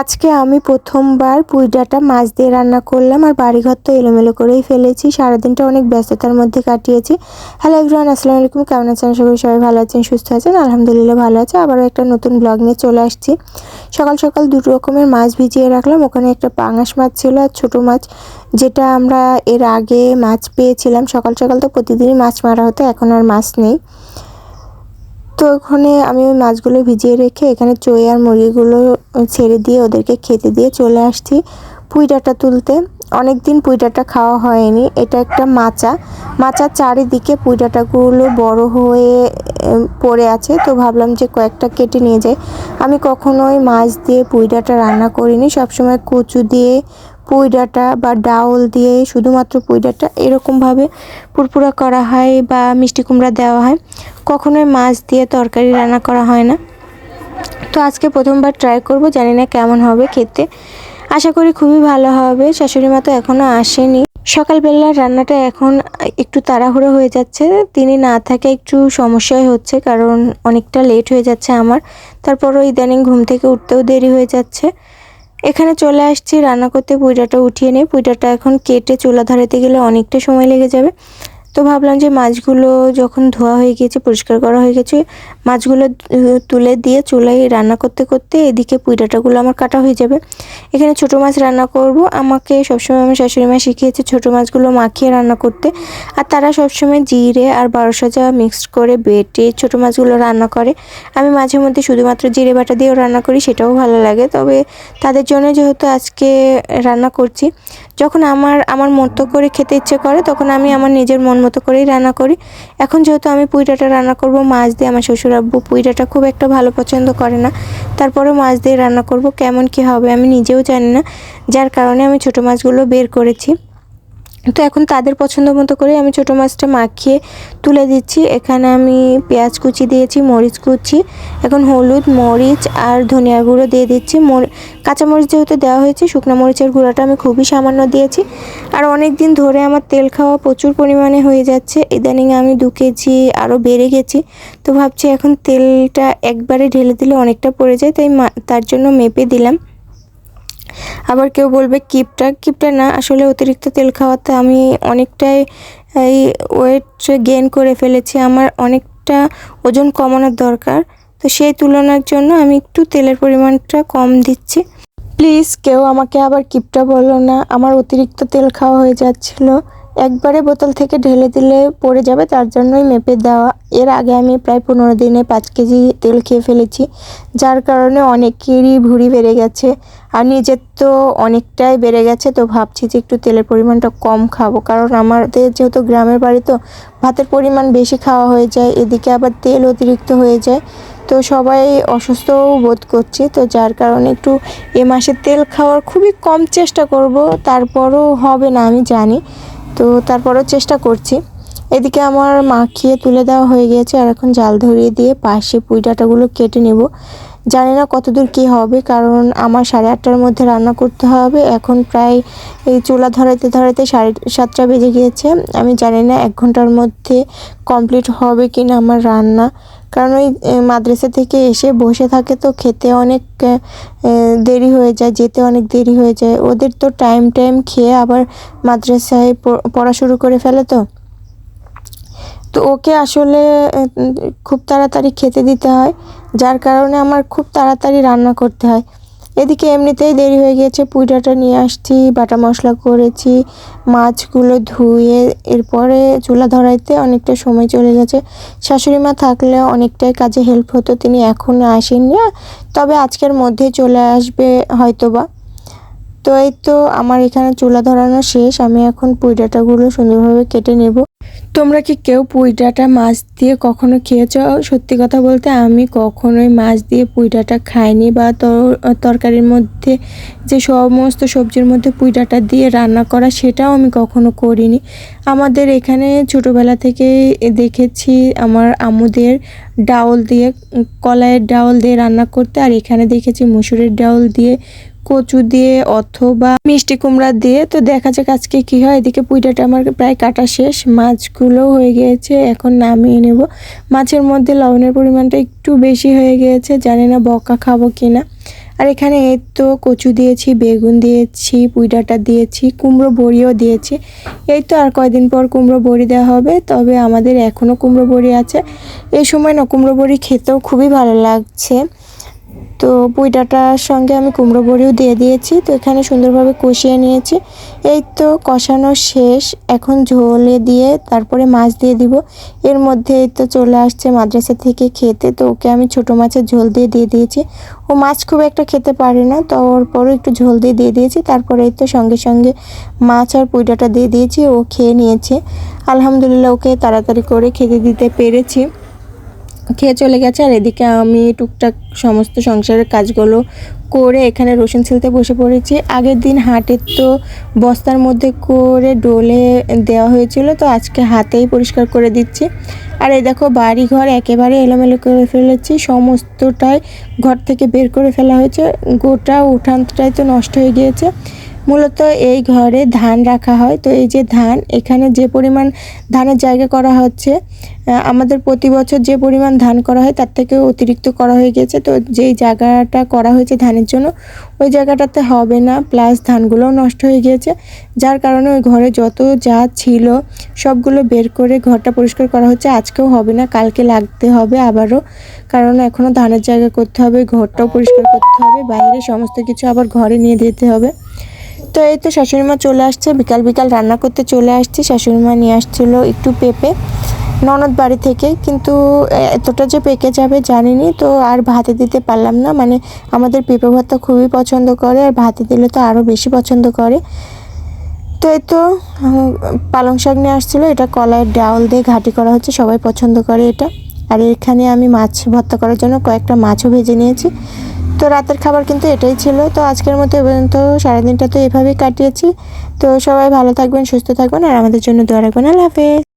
আজকে আমি প্রথমবার পুঁই ডাঁটা মাছ দিয়ে রান্না করলাম আর বাড়িঘর তো এলোমেলো করেই ফেলেছি। সারাদিনটা অনেক ব্যস্ততার মধ্যে কাটিয়েছি। হ্যালো এভরিওয়ান আসসালামু আলাইকুম। কেমন আছেন? আশা করি সবাই ভালো আছেন, সুস্থ আছেন। আলহামদুলিল্লাহ ভালো আছে। আবারও একটা নতুন ব্লগ নিয়ে চলে আসছি। সকাল সকাল দুটো রকমের মাছ ভিজিয়ে রাখলাম। ওখানে একটা পাঙাশ মাছ ছিল আর ছোটো মাছ, যেটা আমরা এর আগে মাছ পেয়েছিলাম। সকাল সকাল তো প্রতিদিনই মাছ মারা হতো, এখন আর মাছ নেই। তো ওখানে আমি ওই মাছগুলো ভিজিয়ে রেখে এখানে চই আর মুরগিগুলো ছেড়ে দিয়ে ওদেরকে খেতে দিয়ে চলে আসছি পুঁই ডাঁটা তুলতে। অনেক দিন পুঁই ডাঁটা খাওয়া হয়নি। এটা একটা মাচা। মাচার চারিদিকে পুঁই ডাঁটাগুলো বড় হয়ে পড়ে আছে। তো ভাবলাম যে কয়েকটা কেটে নিয়ে যাই। আমি কখনোই মাছ দিয়ে পুঁই ডাঁটা রান্না করিনি। সবসময় কচু দিয়ে পুঁই ডাঁটা বা ডাউল দিয়ে শুধুমাত্র পুঁই ডাঁটা এরকমভাবে পুরপুরা করা হয় বা মিষ্টি কুমড়া দেওয়া হয়। কখনোই মাছ দিয়ে তরকারি রান্না করা হয় না। তো আজকে প্রথমবার ট্রাই করব, জানি না কেমন হবে খেতে। আশা করি খুবই ভালো হবে, শাশুড়ি মা তো এখনও আসেনি। সকালবেলার রান্নাটা এখন একটু তাড়াহুড়ো হয়ে যাচ্ছে, তিনি না থাকে একটু সমস্যাই হচ্ছে কারণ অনেকটা লেট হয়ে যাচ্ছে আমার। তারপরও ইদানিং ঘুম থেকে উঠতেও দেরি হয়ে যাচ্ছে। এখানে চলে আসছি, রান্না করতে পুইটাটা উঠিয়ে নিয়ে। পুইটাটা এখন কেটে চুলা ধরাতে গেলে অনেকটা সময় লেগে যাবে। তো ভাবলাম যে মাছগুলো যখন ধোয়া হয়ে গিয়েছে, পরিষ্কার করা হয়ে গেছে, মাছগুলো তুলে দিয়ে চুলায় রান্না করতে করতে এদিকে পুইডাটাগুলো আমার কাটা হয়ে যাবে। এখানে ছোটো মাছ রান্না করব। আমাকে সবসময় আমার শাশুড়ি মা শিখিয়েছে ছোটো মাছগুলো মাখিয়ে রান্না করতে। আর তারা সবসময় জিরে আর বারো সাজা মিক্সড করে বেটে ছোটো মাছগুলো রান্না করে। আমি মাঝে মধ্যে শুধুমাত্র জিরে বাটা দিয়েও রান্না করি, সেটাও ভালো লাগে। তবে তাদের জন্য যেহেতু আজকে রান্না করছি, যখন আমার আমার মতো করে খেতে ইচ্ছে করে, তখন আমি আমার নিজের মন মতো করেই রান্না করি। এখন যেহেতু আমি পুইডাটা রান্না করব, মাছ দিয়ে আমার শ্বশুর আব্বু পুইডাটা খুব একটা ভালো পছন্দ করে না। তারপরে মাছ দিয়ে রান্না করব, কেমন কি হবে আমি নিজেও জানি না। যার কারণে আমি ছোট মাছগুলো বের করেছি। তো এখন তাদের পছন্দ মতো করে আমি ছোটো মাছটা মাখিয়ে তুলে দিচ্ছি। এখানে আমি পেঁয়াজ কুচি দিয়েছি, মরিচ কুচি, এখন হলুদ, মরিচ আর ধনিয়া গুঁড়ো দিয়ে দিচ্ছি। মর কাঁচা মরিচ যেহেতু দেওয়া হয়েছে, শুকনো মরিচের গুঁড়োটা আমি খুবই সামান্য দিয়েছি। আর অনেক দিন ধরে আমার তেল খাওয়া প্রচুর পরিমাণে হয়ে যাচ্ছে। ইদানিং আমি দু কেজি আরও বেড়ে গেছি। তো ভাবছি এখন তেলটা একবারে ঢেলে দিলে অনেকটা পড়ে যায়, তাই তার জন্য মেপে দিলাম। আবার কেউ বলবে কিপটা কিপটা না, আসলে অতিরিক্ত তেল খাওয়াতে আমি অনেকটাই এই ওয়েট গেন করে ফেলেছি। আমার অনেকটা ওজন কমানোর দরকার। তো সেই তুলনার জন্য আমি একটু তেলের পরিমাণটা কম দিচ্ছি। প্লিজ কেউ আমাকে আবার কিপটা বলো না, আমার অতিরিক্ত তেল খাওয়া হয়ে যাচ্ছিল। একবারে বোতল থেকে ঢেলে দিলে পড়ে যাবে, তার জন্যই মেপে দেওয়া। এর আগে আমি প্রায় পনেরো দিনে পাঁচ কেজি তেল খেয়ে ফেলেছি, যার কারণে অনেকেরই ভুঁড়ি বেড়ে গেছে। আর নিজের তো অনেকটাই বেড়ে গেছে, তো ভাবছি যে একটু তেলের পরিমাণটা কম খাব। কারণ আমাদের যেহেতু গ্রামের বাড়ি, তো ভাতের পরিমাণ বেশি খাওয়া হয়ে যায়, এদিকে আবার তেল অতিরিক্ত হয়ে যায়। তো সবাই অসুস্থও বোধ করছি, তো যার কারণে একটু এ মাসে তেল খাওয়ার খুবই কম চেষ্টা করব, তারপরও হবে না, আমি জানি। তো তারপরও চেষ্টা করছি। এদিকে আমার মাখিয়ে তুলে দেওয়া হয়ে গিয়েছে আর এখন জাল ধরিয়ে দিয়ে পাশে পুঁই ডাঁটাগুলো কেটে নেব। জানি না কতদূর কী হবে, কারণ আমার সাড়ে আটটার মধ্যে রান্না করতে হবে। এখন প্রায় এই চুলা ধরাইতে ধরাইতে সাড়ে সাতটা বেজে গিয়েছে। আমি জানি না এক ঘণ্টার মধ্যে কমপ্লিট হবে কি না আমার রান্না। কারণ ওই মাদ্রাসা থেকে এসে বসে থাকে তো খেতে অনেক দেরি হয়ে যায়, যেতে অনেক দেরি হয়ে যায়। ওদের তো টাইম টাইম খেয়ে আবার মাদ্রাসায় পড়া শুরু করে ফেলে তো। তো ওকে আসলে খুব তাড়াতাড়ি খেতে দিতে হয়, যার কারণে আমার খুব তাড়াতাড়ি রান্না করতে হয়। এদিকে এমনিতেই দেরি হয়ে গিয়েছে, পুইডাটা নিয়ে আসছি, বাটা মশলা করেছি, মাছগুলো ধুয়ে, এরপরে চুলা ধরাইতে অনেকটা সময় চলে গেছে। শাশুড়ি মা থাকলে অনেকটাই কাজে হেল্প হতো, তিনি এখনও আসেননি তবে আজকের মধ্যে চলে আসবে হয়তোবা। তো এই তো আমার এখানে চুলা ধরানো শেষ, আমি এখন পুইডাটাগুলো সুন্দরভাবে কেটে নেব। তোমরা কি কেউ পুঁই ডাঁটা মাছ দিয়ে কখনো খেয়েছ? সত্যি কথা বলতে আমি কখনোই মাছ দিয়ে পুঁই ডাঁটা খাইনি বা তরকারির মধ্যে যে সমস্ত সবজির মধ্যে পুঁই ডাঁটা দিয়ে রান্না করা সেটাও আমি কখনো করিনি। আমাদের এখানে ছোটোবেলা থেকে দেখেছি আমার আমুদের ডাউল দিয়ে, কলাইয়ের ডাউল দিয়ে রান্না করতে, আর এখানে দেখেছি মুসুরের ডাউল দিয়ে কচু দিয়ে অথবা মিষ্টি কুমড়া দিয়ে, তো দেখা যাক আজকে কি হয়। এদিকে পুইটাটা আমার প্রায় কাটা শেষ মাছগুলো হয়ে গিয়েছে, এখন নামিয়ে নেব। মাছের মধ্যে লবণের পরিমাণটা একটু বেশি হয়ে গিয়েছে, জানি না বকা খাব কি না আর এখানে এই তো কচু দিয়েছি, বেগুন দিয়েছি পুঁই ডাঁটা দিয়েছি, কুমড়ো বড়িও দিয়েছি। এই তো আর কয়দিন পর কুমড়ো বড়ি দেওয়া হবে, তবে আমাদের এখনও কুমড়ো বড়ি আছে। এই সময় না, কুমড়ো বড়ি খেতেও খুবই ভালো লাগছে। তো পুঁই ডাঁটার সঙ্গে আমি কুমড়ো বড়িও দিয়ে দিয়েছি, তো এখানে সুন্দরভাবে কষিয়ে নিয়েছি। এই তো কষানো শেষ, এখন ঝোলে দিয়ে তারপরে মাছ দিয়ে দিব। এর মধ্যে তো চলে আসছে মাদ্রাসা থেকে খেতে, তো ওকে আমি ছোটো মাছের ঝোল দিয়ে দিয়ে দিয়েছি। ও মাছ খুব একটা খেতে পারে না, তো ওর তারপরও একটু ঝোল দিয়ে দিয়ে দিয়েছি, তারপরে তো সঙ্গে সঙ্গে মাছ আর পুঁই ডাঁটা দিয়ে দিয়েছি, ও খেয়ে নিয়েছে। আলহামদুলিল্লাহ ওকে তাড়াতাড়ি করে খেতে দিতে পেরেছি। খেয়ে চলে গেছে আর এদিকে আমি টুকটাক সমস্ত সংসারের কাজগুলো করে এখানে রসুন ছিলতে বসে পড়েছি। আগের দিন হাটের তো বস্তার মধ্যে করে ডোলে দেওয়া হয়েছিল, তো আজকে হাতেই পরিষ্কার করে দিচ্ছি। আর এই দেখো বাড়ি ঘর একেবারে এলোমেলো করে ফেলেছি, সমস্তটাই ঘর থেকে বের করে ফেলা হয়েছে। গোটা উঠানটাই তো নষ্ট হয়ে গিয়েছে। মূলত এই ঘরে ধান রাখা হয়। তো এই যে ধান, এখানে যে পরিমাণ ধানের জায়গা করা হচ্ছে আমাদের প্রতি বছর যে পরিমাণ ধান করা হয় তার থেকে অতিরিক্ত করা হয়ে গেছে। তো যেই জায়গাটা করা হয়েছে ধানের জন্য, ওই জায়গাটাতে হবে না। প্লাস ধানগুলোও নষ্ট হয়ে গিয়েছে। যার কারণে ওই ঘরে যত যা ছিল সবগুলো বের করে ঘরটা পরিষ্কার করা হচ্ছে। আজকেও হবে না, কালকে লাগতে হবে আবারও। কারণ এখনও ধানের জায়গা করতে হবে, ঘরটাও পরিষ্কার করতে হবে, বাইরে সমস্ত কিছু আবার ঘরে নিয়ে দিতে হবে। তো এই তো শাশুড়ি মা চলে আসছে, বিকাল বিকাল রান্না করতে চলে আসছে। শাশুড়ি মা নিয়ে আসছিল একটু পেঁপে, ননদ বাড়ি থেকে। কিন্তু এতটা যে পেকে যাবে জানিনি, তো আর ভাতে দিতে পারলাম না। মানে আমাদের পেঁপে ভাতটা খুবই পছন্দ করে, আর ভাতে দিলে তো আরও বেশি পছন্দ করে। তো এই তো পালং শাক নিয়ে আসছিল। এটা কলার ডাউল দিয়ে ঘাটি করা হচ্ছে, সবাই পছন্দ করে এটা। আর এখানে আমি মাছ ভর্তা করার জন্য কয়েকটা মাছও ভেজে নিয়েছি। তো রাতের খাবার কিন্তু এটাই ছিল। তো আজকের মতো এ পর্যন্ত, সারাদিনটা তো এভাবেই কাটিয়েছি। তো সবাই ভালো থাকবেন, সুস্থ থাকবেন, আর আমাদের জন্য দোয়া রাখবেন। আল্লাহ হাফেজ।